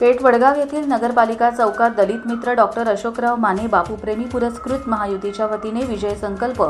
पेठ वडगाव येथील नगरपालिका चौकात दलित मित्र डॉक्टर अशोकराव माने बापूप्रेमी पुरस्कृत महायुतीच्या वतीने विजय संकल्प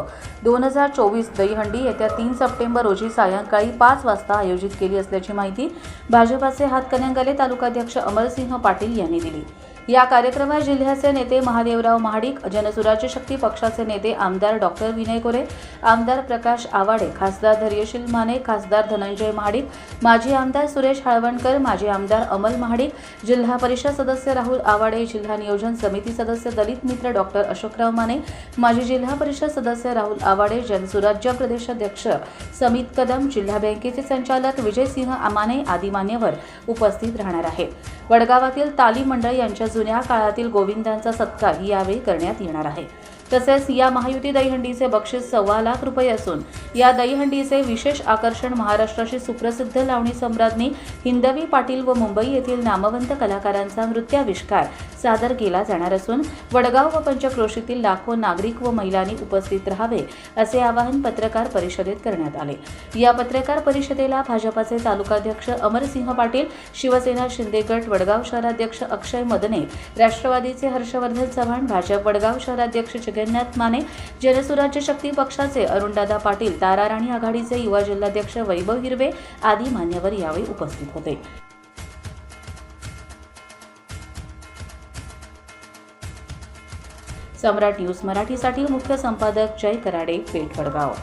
दोन हजार चोवीस दहीहंडी येत्या तीन सप्टेंबर रोजी सायंकाळी पाच वाजता आयोजित केली असल्याची माहिती भाजपाचे हातकणंगले तालुकाध्यक्ष अमरसिंह पाटील यांनी दिली. या कार्यक्रमात जिल्ह्याचे नेते महादेवराव महाडिक जनसुराज्य शक्ती पक्षाचे नेते आमदार डॉक्टर विनय कोरे आमदार प्रकाश आवाडे खासदार धैर्यशील माने खासदार धनंजय महाडिक माजी आमदार सुरेश हळवणकर माजी आमदार अमल महाडिक जिल्हा परिषद सदस्य राहुल आवाडे जिल्हा नियोजन समिती सदस्य दलित मित्र डॉक्टर अशोकराव माने माजी जिल्हा परिषद सदस्य राहुल आवाडे जनसुराज्य प्रदेशाध्यक्ष समित कदम जिल्हा बँकेचे संचालक विजयसिंह आमाने आदी मान्यवर उपस्थित राहणार आहेत. वडगावातील ताली मंडळ यांच्या जुन्या काळातील गोविंदांचा सत्कार यावेळी करण्यात येणार आहे. तसेच या महायुती दहीहंडीचे बक्षीस सव्वा लाख रुपये असून या दहीहंडीचे विशेष आकर्षण महाराष्ट्राची सुप्रसिद्ध लावणी सम्राज्ञी हिंदवी पाटील व मुंबई येथील नामवंत कलाकारांचा नृत्याविष्कार सादर केला जाणार असून वडगाव व पंचक्रोशीतील लाखो नागरिक व महिलांनी उपस्थित राहावे असे आवाहन पत्रकार परिषदेत करण्यात आले. या पत्रकार परिषदेला भाजपाचे तालुकाध्यक्ष अमरसिंह पाटील शिवसेना शिंदे गट वडगाव शहराध्यक्ष अक्षय मदने राष्ट्रवादीचे हर्षवर्धन चव्हाण भाजप वडगाव शहराध्यक्ष जगन्नाथ माने जनसुराज्य शक्ती पक्षाचे अरुणदादा पाटील ताराराणी आघाडीचे युवा जिल्हाध्यक्ष वैभव हिरवे आदी मान्यवर यावेळी उपस्थित होते. सम्राट न्यूज मराठीसाठी मुख्य संपादक जय कराडे पेठ वडगाव.